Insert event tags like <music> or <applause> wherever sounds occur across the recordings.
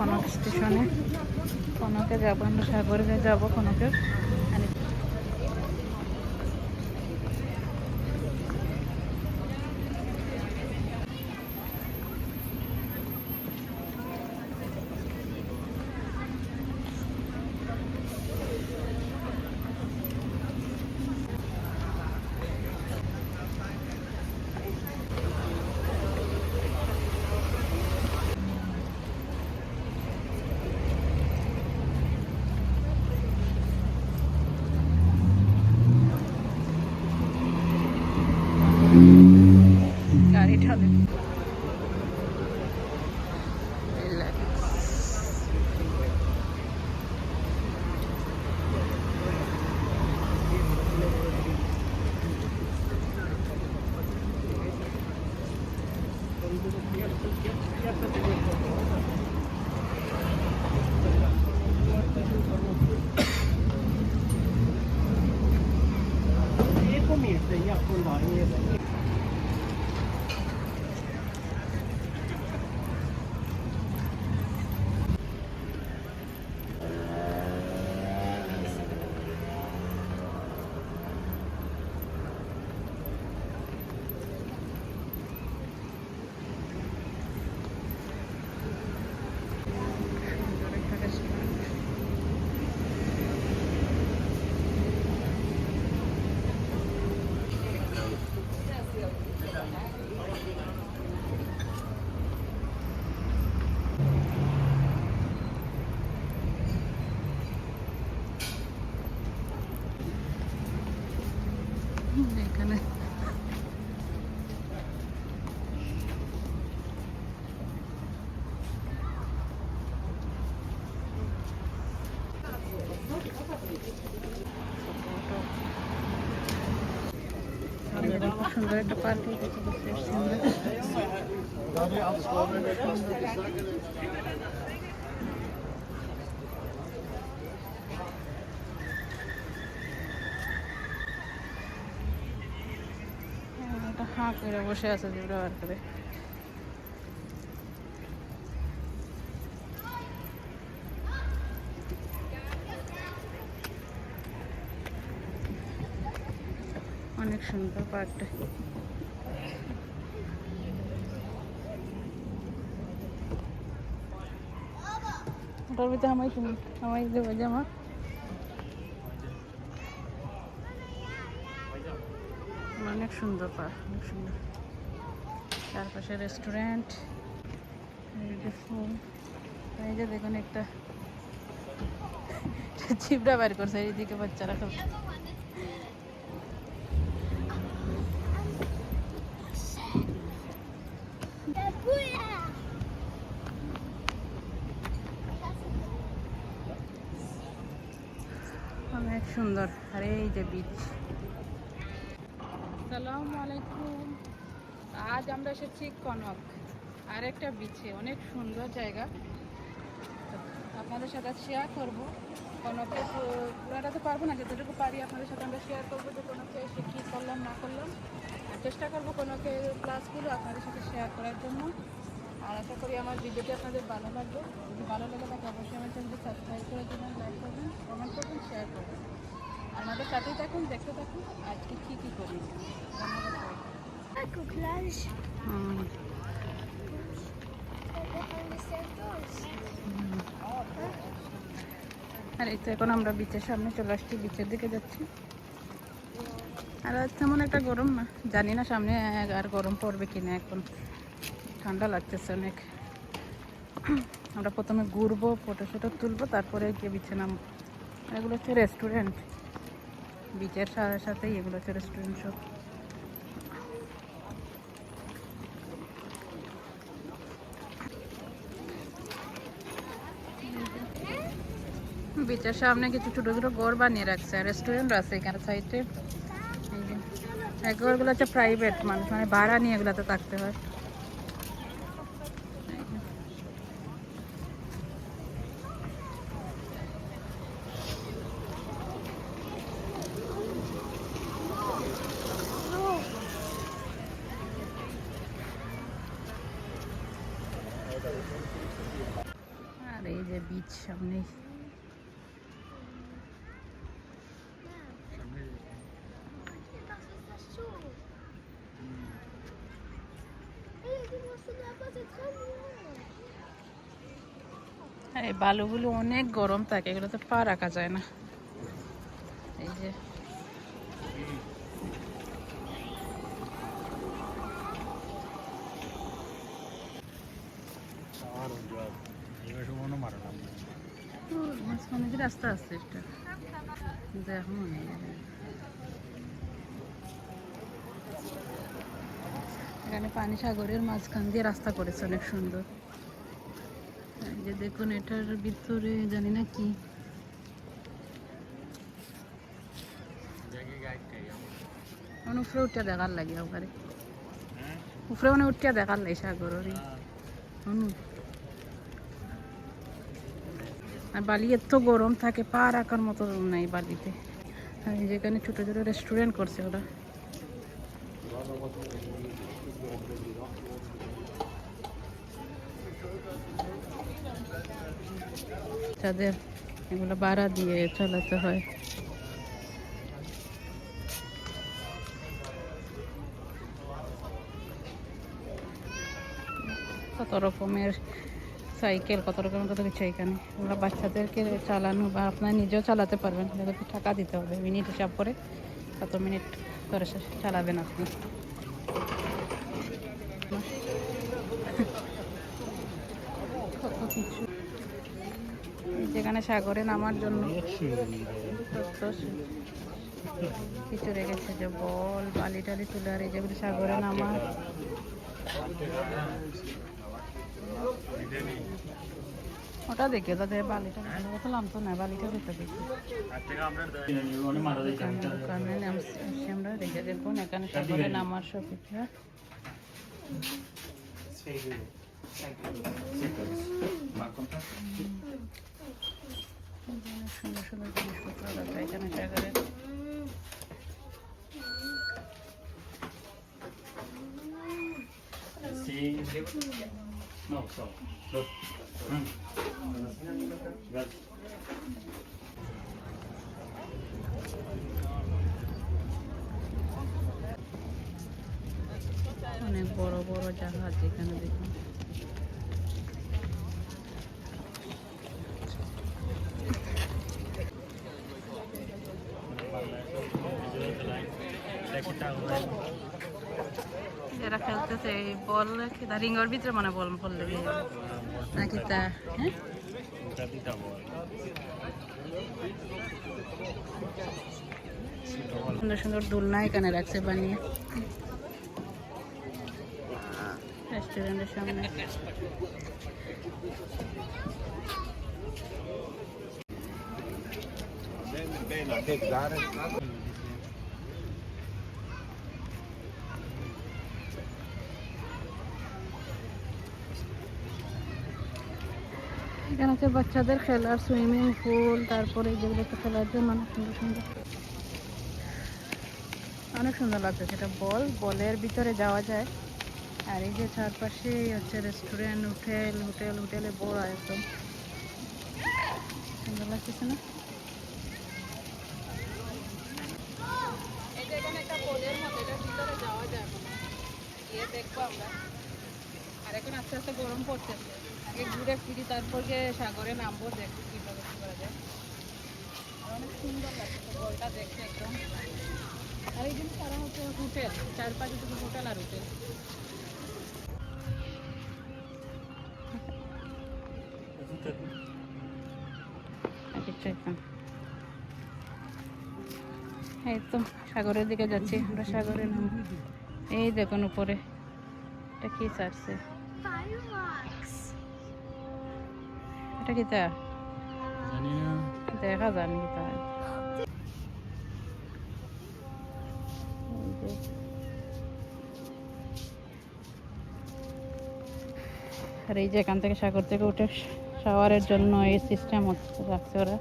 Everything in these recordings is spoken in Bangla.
কনক স্টেশনে। কনকে যাব আমরা সাগরে যাব কনকে 等一下碰到你了你 খুব সুন্দর একটা পার্ক আমরা একটা হাঁ করে বসে আছে যেগুলো বার করে অনেক সুন্দর পার্কটা। ওটার ভিতরে আমাই তুমি আমাই দেবো জামা অনেক সুন্দর পার্ক, অনেক সুন্দর। চারপাশে রেস্টুরেন্ট যে এই যে দেখুন একটা <laughs> চিপড়া বার করছে এইদিকে বাচ্চারা খুব অনেক সুন্দর আর এই যে বিচ সালামু আলাইকুম। আজ আমরা এসেছি কনক, আর একটা বিচে, অনেক সুন্দর জায়গা। আপনাদের সাথে শেয়ার করব। কনকে পুরাটা তো পারব না, যতটুকু পারি আপনাদের সাথে আমরা শেয়ার করব যে কোনোকে এসে কী করলাম, না করলাম। চেষ্টা করব কোনোকে ক্লাসগুলো আপনাদের সাথে শেয়ার করার জন্য। আর আশা করি আমার ভিডিওটি আপনাদের ভালো লাগবে। যদি ভালো লাগে তাকে অবশ্যই আমার চ্যানেলটি সাবস্ক্রাইব করে দেবেন লাইক করবেন কমেন্ট করবেন শেয়ার করবেন। আমাদের সাথেই থাকুন, দেখতে থাকুন, আজকে কী কী করি? আর এই তো এখন আমরা বিচের সামনে চলে আসছি বিচের দিকে যাচ্ছি। আর তেমন একটা গরম না, জানি না সামনে আর গরম পড়বে কিনা এখন। ঠান্ডা লাগতেছে অনেক। আমরা প্রথমে ঘুরবো ফটো ফটো তুলবো, তারপরে গিয়ে বিচে নামবো। এগুলো হচ্ছে রেস্টুরেন্ট বিচের সাথে সাথেই এগুলো হচ্ছে রেস্টুরেন্ট সব বিচের সামনে কিছু ছোট ছোট ঘর বানিয়ে রাখছে রেস্টুরেন্ট আছে এখানে সাইডে একবারগুলো হচ্ছে প্রাইভেট মানুষ মানে ভাড়া নিয়ে এগুলোতে থাকতে হয়। বালুগুলো অনেক গরম থাকে, এগুলোতে পা রাখা যায় না। এই যে। মাঝখানে রাস্তা আছে একটা এখানে পানি সাগরের মাঝখান দিয়ে রাস্তা করেছে, অনেক সুন্দর। যে দেখুন এটার ভিতরে জানি না কি। মানে উপরে উঠিয়া দেখার লাগে ওখানে। উপরে মানে উঠিয়া দেখার লাগে সাগরের অনু আর বালি এত গরম থাকে পা রাখার মতো নাই বালিতে। আর যেখানে ছোট ছোট রেস্টুরেন্ট করছে ওরা। যাদের এগুলো ভাড়া দিয়ে চালাতে হয়। কত রকমের সাইকেল, কত রকমের কত কিছু এখানে। ওগুলো বাচ্চাদেরকে চালানো বা আপনার নিজেও চালাতে পারবেন। তাদেরকে টাকা দিতে হবে। মিনিট হিসাব করে কত মিনিট করে চালাবেন আপনি। যেখানে সাগরে নামার জন্য। কিছু রেখেছে যে বল, বালি টালি তুলে আর এই সাগরে নামার ওটা দেখে তাদের বালিটা বললাম তো না, বালিটা দেখতে দেখি। দোকানে নামছি আমরা দেখে দেখুন এখানে সাগরে নামার সব কিছু? এখানে সুন্দর সুন্দর জিনিসপত্র রাখা এখানে. Mm. Well, অনেক বড় বড় জাহাজ এখানে দেখুন এরা খেলতেছে এই বল কি তা রিঙ্গর ভিতরে মানে বল পড়লে। নাকি তা হ্যাঁ। সুন্দর সুন্দর দোলনা এখানে রাখছে বানিয়ে রেস্টুরেন্টের সামনে হচ্ছে বাচ্চাদের খেলার সুইমিং পুল তারপরে যেগুলো একটু খেলার জন্য অনেক সুন্দর সুন্দর। অনেক সুন্দর লাগছে সেটা বল বলের ভিতরে যাওয়া যায়। আর এই যে চারপাশে হচ্ছে রেস্টুরেন্ট হোটেল হোটেল হোটেলে বড় একদম। সুন্দর লাগতেছে না? আর এখন আস্তে আস্তে গরম পড়তেছে। আগে ঘুরে ফিরি তারপর গিয়ে সাগরে নামবো দেখব কীভাবে কী করা যায়। আর অনেক সুন্দর লাগছে বলটা দেখতে একদম। আর এই তারা হচ্ছে হোটেল চারপাশে শুধু হোটেল আর হোটেল। আচ্ছা এই তো সাগরের দিকে যাচ্ছি আমরা সাগরে নাম এই দেখুন উপরে এটা কি Fireworks. এটা জানি না। দেখা জানি আর এই যে এখান থেকে সাগর থেকে উঠে শাওয়ারের জন্য এই সিস্টেম রাখছে ওরা।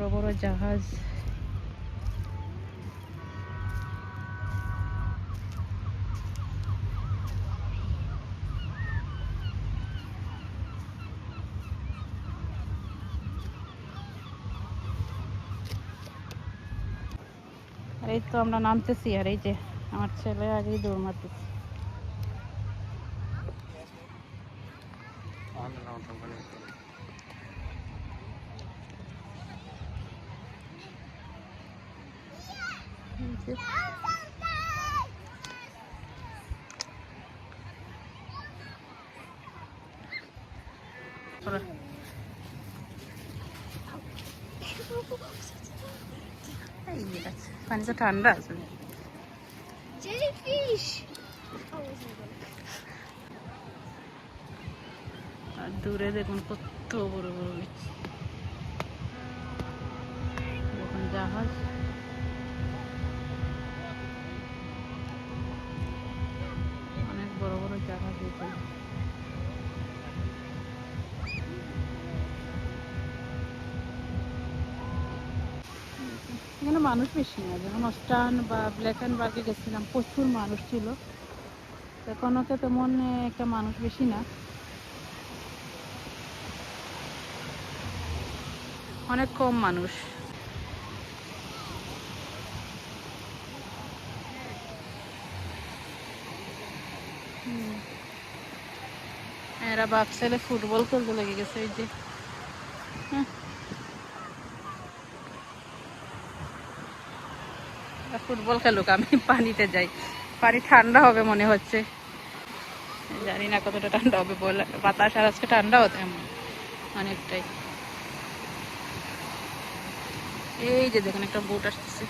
বড় বড় জাহাজ। আর এই তো আমরা নামতেছি, আর এই যে আমার ছেলে আগেই দৌড় মারতেছে। আছে। পানি তো ঠান্ডা আছে! আর দূরে দেখুন কত বড় বড় বিচ এখানে মানুষ বেশি না যেমন অস্টান বা ব্ল্যাক অ্যান্ড বার্গে গেছিলাম, প্রচুর মানুষ ছিল এখন ওকে তেমন একটা মানুষ বেশি না অনেক কম মানুষ। এরা বাপ ছেলে ফুটবল খেলতে লেগে গেছে, এই যে হ্যাঁ। ফুটবল খেলুক, আমি পানিতে যাই। পানি ঠান্ডা হবে মনে হচ্ছে। জানি না কতটা ঠান্ডা হবে, বলে, বাতাস আর আজকে ঠান্ডা হতো এমন অনেকটাই। এই যে দেখেন, একটা বোট আসতেছে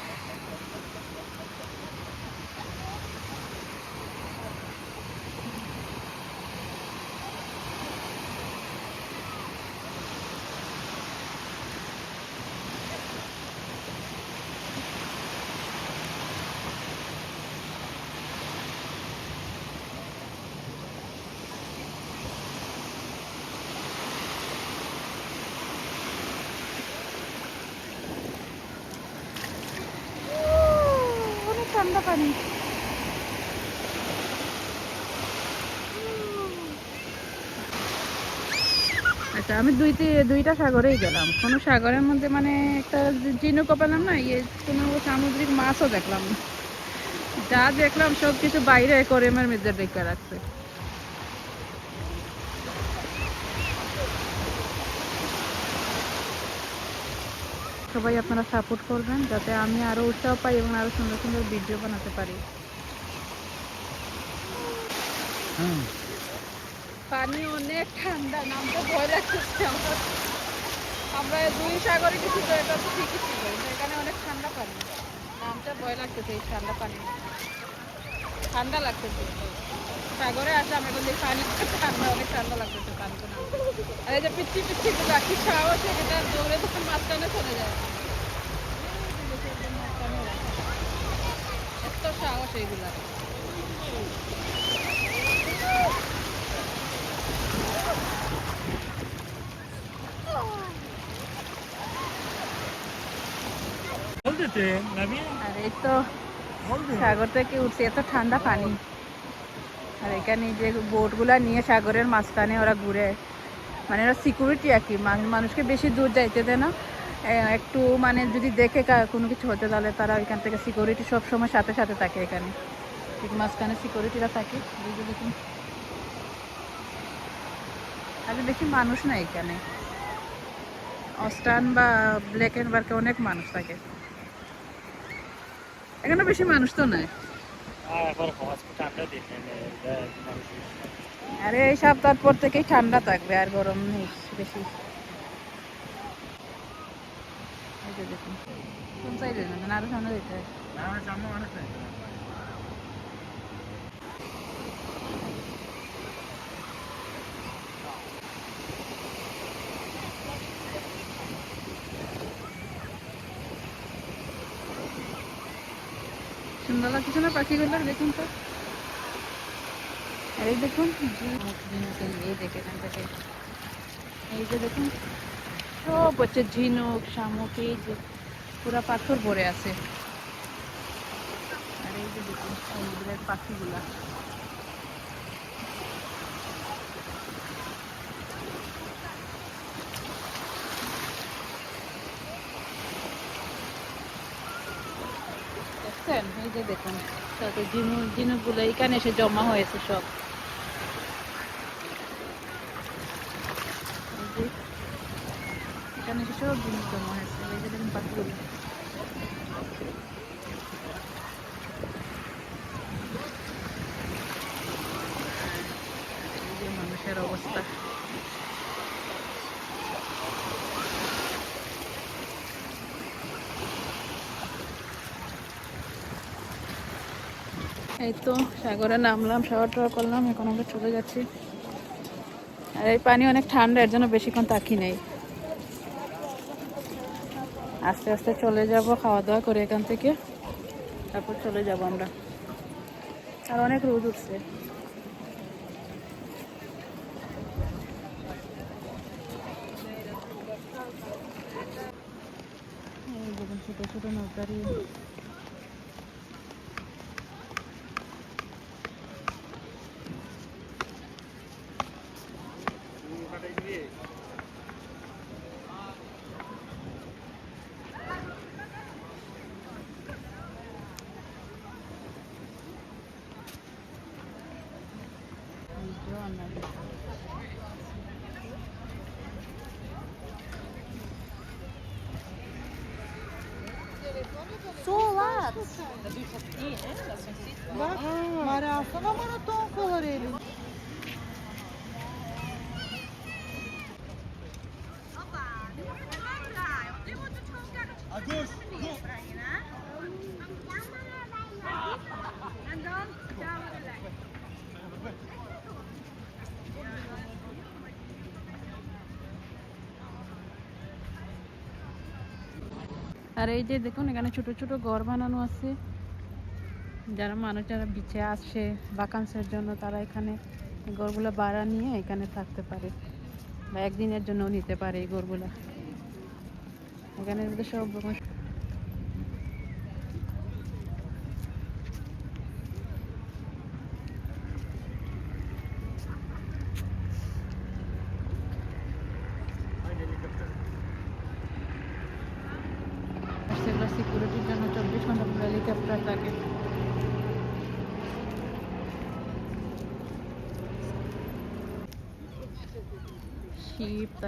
অনেক ঠান্ডা পানি। আচ্ছা আমি দুইতে দুইটা সাগরেই গেলাম। কোনো সাগরের মধ্যে মানে একটা জিনুকও পেলাম না ইয়ে কোনো সামুদ্রিক মাছও দেখলাম না। যা দেখলাম সব কিছু বাইরে করে আমার মধ্যে ডেকে রাখছে সবাই আপনারা সাপোর্ট করবেন যাতে আমি আরও উৎসাহ পাই এবং আরও সুন্দর সুন্দর ভিডিও বানাতে পারি। পানি অনেক ঠান্ডা নামটা ভয় লাগতেছে আমার। আমরা দুই সাগরে কিছু তো এটা তো ঠিকই ছিল এখানে অনেক ঠান্ডা পানি। নামটা ভয় লাগতেছে এই ঠান্ডা পানি ঠান্ডা লাগতেছে। সাগরে আসলে আমরা বলি পানি ঠান্ডা অনেক ঠান্ডা লাগতেছে নামতে আর এই যে পিচ্ছি পিচ্ছি গুলো কি সাহস এটা দৌড়ে তখন মাঝখানে চলে যায়। এত সাহস এইগুলা। আর এই তো সাগর থেকে উঠছে? এত ঠান্ডা পানি। আর এখানে যে বোটগুলা নিয়ে সাগরের মাঝখানে ওরা ঘুরে। মানে ওরা সিকিউরিটি আর কি। মানুষকে বেশি দূর যাইতে দেয় না। একটু মানে যদি দেখে কোনো কিছু হতে তাহলে তারা ওইখান থেকে সিকিউরিটি সব সময় সাথে সাথে থাকে এখানে। ঠিক মাঝখানে সিকিউরিটিরা থাকে। দেখুন। আর বেশি মানুষ না এখানে। অস্টান বা ব্ল্যাক অ্যান্ড বার্কে অনেক মানুষ থাকে। এখানে বেশি মানুষ তো নাই। আর মানুষ আরে এই সপ্তাহ পর থেকেই ঠান্ডা থাকবে আর গরম নেই বেশি। দেখুন কোন সাইডে না আরও সামনে যেতে হয় আমার সামনে মানুষ নেই সুন্দর লাগছে না, পাখিগুলো, দেখুন তো। আর এই দেখুন, এই দেখে থেকে এই যে দেখুন, সব হচ্ছে ঝিনুক, শামুক, এই যে পুরা পাথর ভরে আছে। আর এই যে দেখুন, সমুদ্রের পাখিগুলা দেখছেন এই যে দেখুন সাথে ঝিনুক ঝিনুকগুলো এখানে এসে জমা হয়েছে সব। এখানে এসে সব জিনিস জমা হয়েছে। এই যে দেখুন পাখিগুলো এই যে মানুষের অবস্থা এই তো সাগরে নামলাম শাওয়ার টাওয়ার করলাম, এখন আমরা চলে যাচ্ছি। আর এই পানি অনেক ঠান্ডা, এর জন্য বেশিক্ষণ তাকি নেই। আস্তে আস্তে চলে যাব, খাওয়া দাওয়া করে এখান থেকে। তারপর চলে যাব আমরা। আর অনেক রোদ উঠছে। Maravilha. Bak, Marafa ve maraton kalor elinde. আর এই যে দেখুন, এখানে ছোট ছোট ঘর বানানো আছে। যারা মানুষ, যারা বিচে আসে বাকান্সের জন্য, তারা এখানে এই বাড়া নিয়ে এখানে থাকতে পারে বা একদিনের জন্য নিতে পারে এই ঘরগুলো। এখানে সব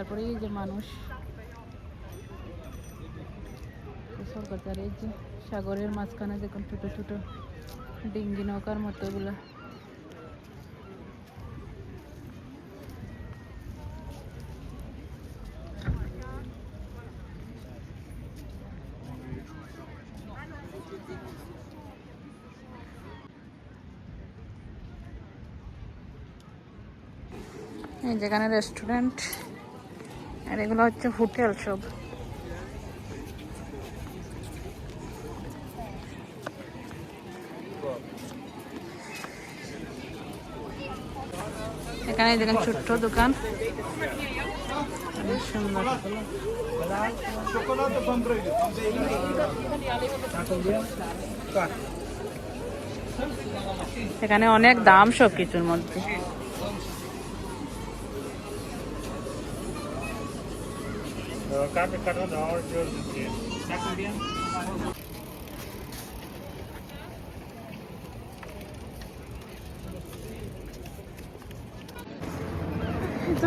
তারপরে এই যে মানুষ। এই যে সাগরের মাঝখানে দেখুন ছোট ছোট ডিঙ্গি নৌকার মতো এই যেখানে রেস্টুরেন্ট আর এগুলো হচ্ছে হোটেল সব। এখানে দেখেন ছোট্ট দোকান। এখানে অনেক দাম সব কিছুর মধ্যে। carpet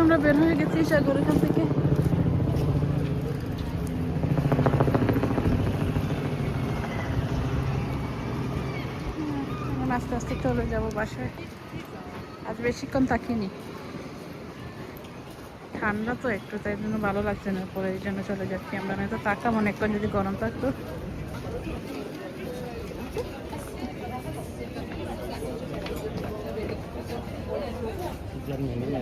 আমরা বের হয়ে গেছি সাগর এখান থেকে। আস্তে আস্তে চলে যাব বাসায়। আজ বেশিক্ষণ থাকিনি। ঠান্ডা তো একটু, তাই জন্য ভালো লাগছে না পরে এই জন্য চলে যাচ্ছি। আমরা নয়তো তাকাম অনেকক্ষণ যদি গরম থাকতো। Germany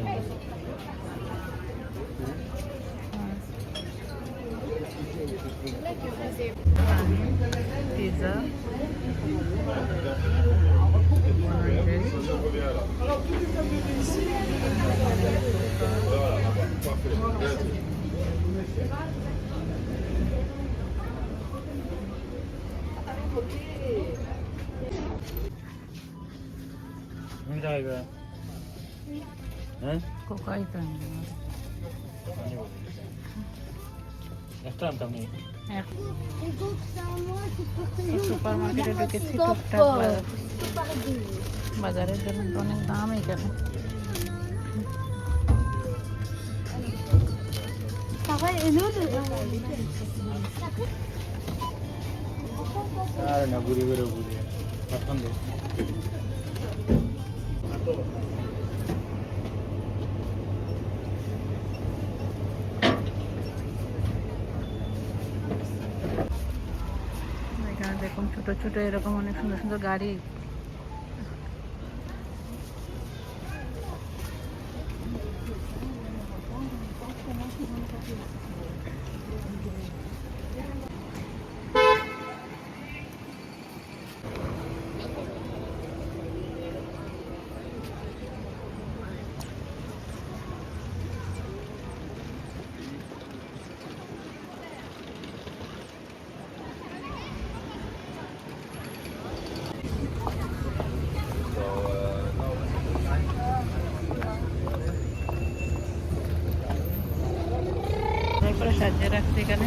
আনতে হইবে হ্যাঁ? কোকাই তো একটা আনতাম নি। সুপার মার্কেটে ঢুকেছি টুকটাক বাজারের জন্য অনেক দাম এখানে আর না ঘুরে ঘুরে ঘুরে পছন্দ দেখুন ছোট ছোট এরকম অনেক সুন্দর সুন্দর গাড়ি। তারপরে সাজিয়ে রাখছে এখানে।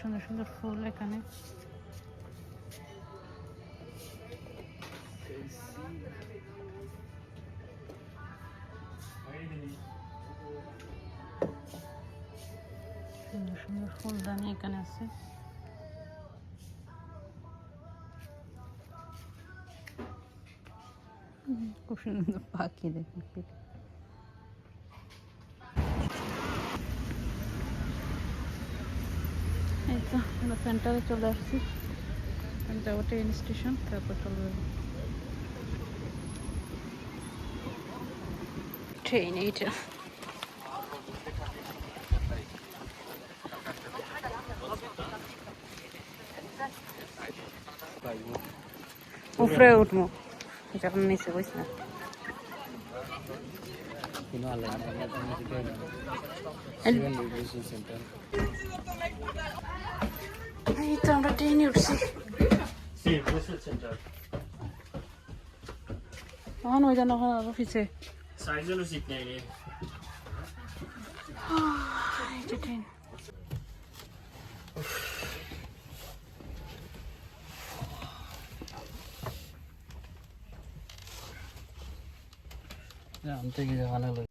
সুন্দর সুন্দর ফুল এখানে। সুন্দর সুন্দর ফুলদানি এখানে আছে। খুব সুন্দর পাখি দেখুন। তো আমরা সেন্টারে চলে আসছি যাব ট্রেন স্টেশন তারপর চলে যাব ট্রেন এইটা উপরে উঠবো যখন নিচে বইস না किनो Vad hittar han? Vart är han gjort sig? Se, det är slutsen där. Ja, nu är den I'm thinking of Honolulu.